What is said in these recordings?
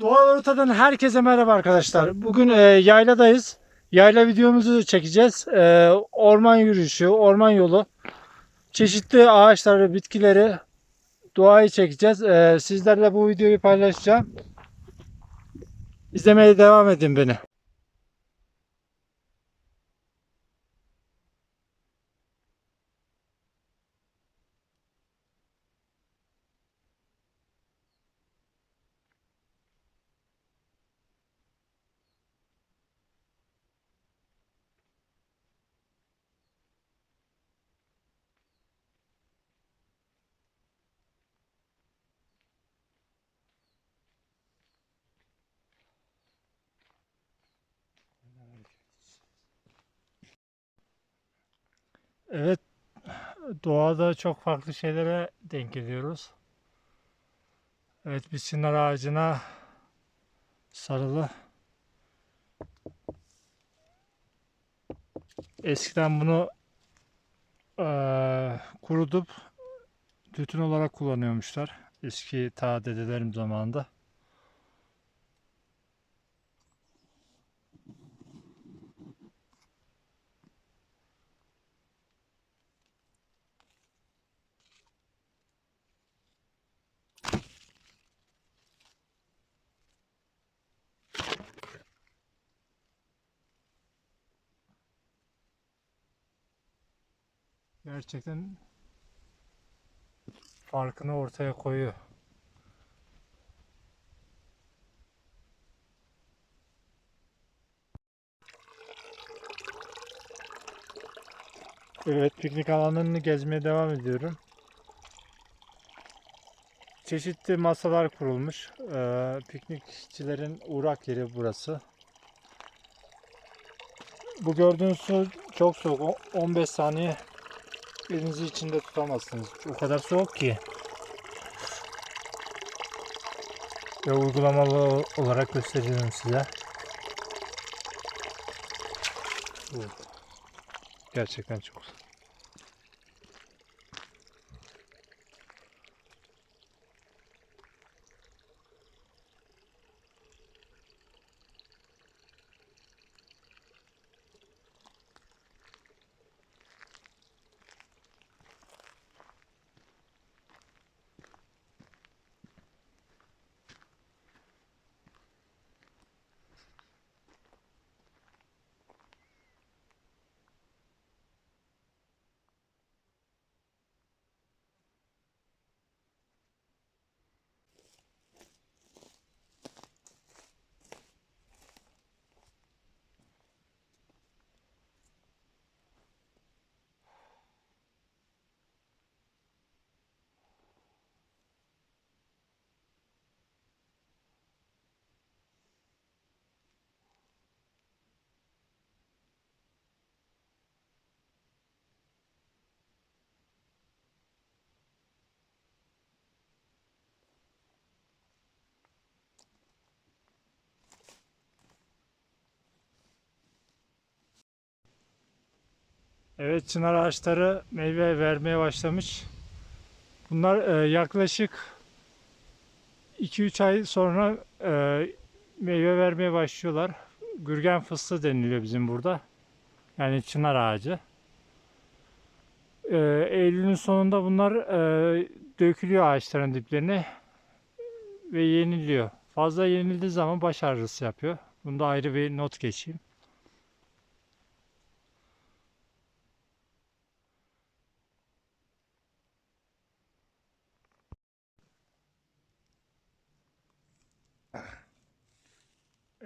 Doğal Orta'dan herkese merhaba arkadaşlar. Bugün e, yayladayız. Yayla videomuzu çekeceğiz. E, orman yürüyüşü, orman yolu. Çeşitli ağaçları, bitkileri, doğayı çekeceğiz. E, sizlerle bu videoyu paylaşacağım. İzlemeye devam edin beni. Evet, doğada çok farklı şeylere denk geliyoruz. Evet, bir çınar ağacına sarılı. Eskiden bunu eee kurutup tütün olarak kullanıyormuşlar. Eski ta dedelerim zamanında. Gerçekten farkını ortaya koyuyor. Evet, piknik alanlarını gezmeye devam ediyorum. Çeşitli masalar kurulmuş. Ee, piknikçilerin uğrak yeri burası. Bu gördüğünüz su çok soğuk. O- 15 saniye elinizi içinde tutamazsınız. O kadar soğuk ki. Ve uygulamalı olarak gösteriyorum size. Gerçekten çok soğuk. Evet çınar ağaçları meyve vermeye başlamış. Bunlar e, yaklaşık 2-3 ay sonra e, meyve vermeye başlıyorlar. Gürgen fıstığı deniliyor bizim burada. Yani çınar ağacı. E, Eylül'ün sonunda bunlar e, dökülüyor ağaçların diplerine ve yeniliyor. Fazla yenildiği zaman baş ağrısı yapıyor. Bunda ayrı bir not geçeyim.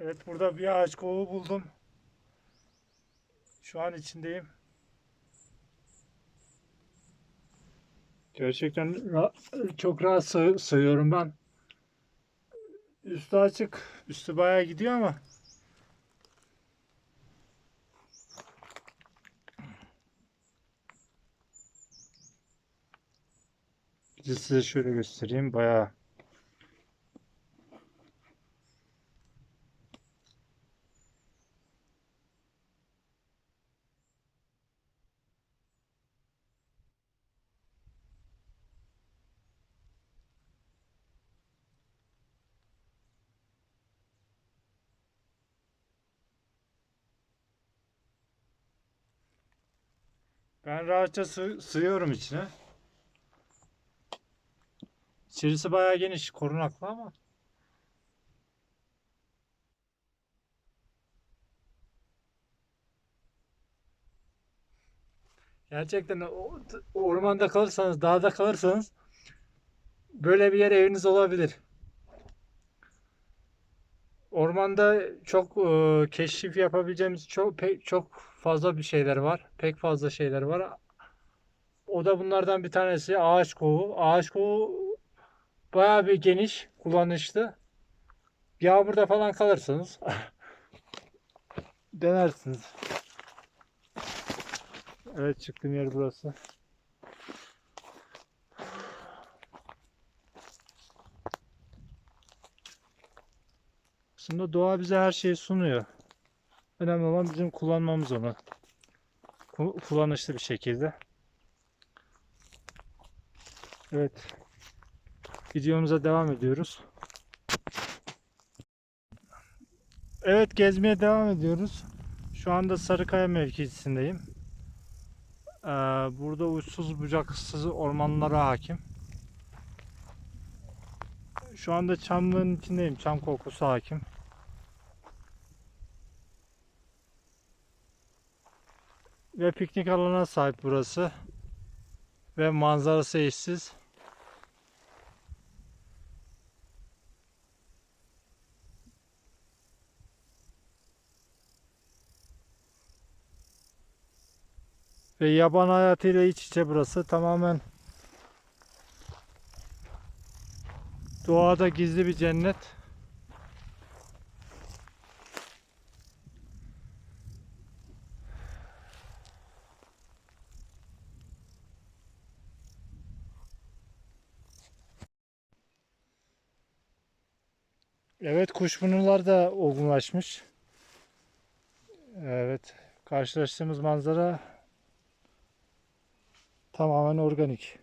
Evet burada bir ağaç kovu buldum. Şu an içindeyim. Gerçekten ra- çok rahat sığ- sığıyorum ben. Üstü açık. Üstü bayağı gidiyor ama. Size şöyle göstereyim. Bayağı Ben rahatça sı- sığıyorum içine. İçerisi bayağı geniş, korunaklı ama. Gerçekten ormanda kalırsanız, dağda kalırsanız böyle bir yer eviniz olabilir. Ormanda çok e, keşif yapabileceğimiz çok pek çok fazla bir şeyler var. Pek fazla şeyler var. O da bunlardan bir tanesi ağaç kovu. Ağaç kovu bayağı bir geniş, kullanışlı. Yağmurda falan kalırsanız denersiniz. Evet çıktığım yer burası. Aslında doğa bize her şeyi sunuyor. Önemli olan bizim kullanmamız onu. Ku- Kullanışlı bir şekilde. Evet. Videomuza devam ediyoruz. Evet gezmeye devam ediyoruz. Şu anda Sarıkaya mevkisindeyim. Ee, burada uçsuz bucaksız ormanlara hakim. Şu anda çamlığın içindeyim. Çam kokusu hakim. Ve piknik alanına sahip burası. Ve manzarası eşsiz. Ve yaban hayatıyla iç içe burası. Tamamen doğada gizli bir cennet. Evet kuşburnular da olgunlaşmış. Evet karşılaştığımız manzara tamamen organik.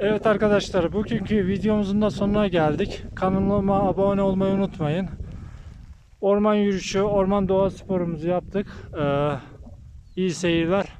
Evet arkadaşlar bugünkü videomuzun da sonuna geldik. Kanalıma abone olmayı unutmayın. Orman yürüyüşü, orman doğa sporumuzu yaptık. Ee, iyi seyirler.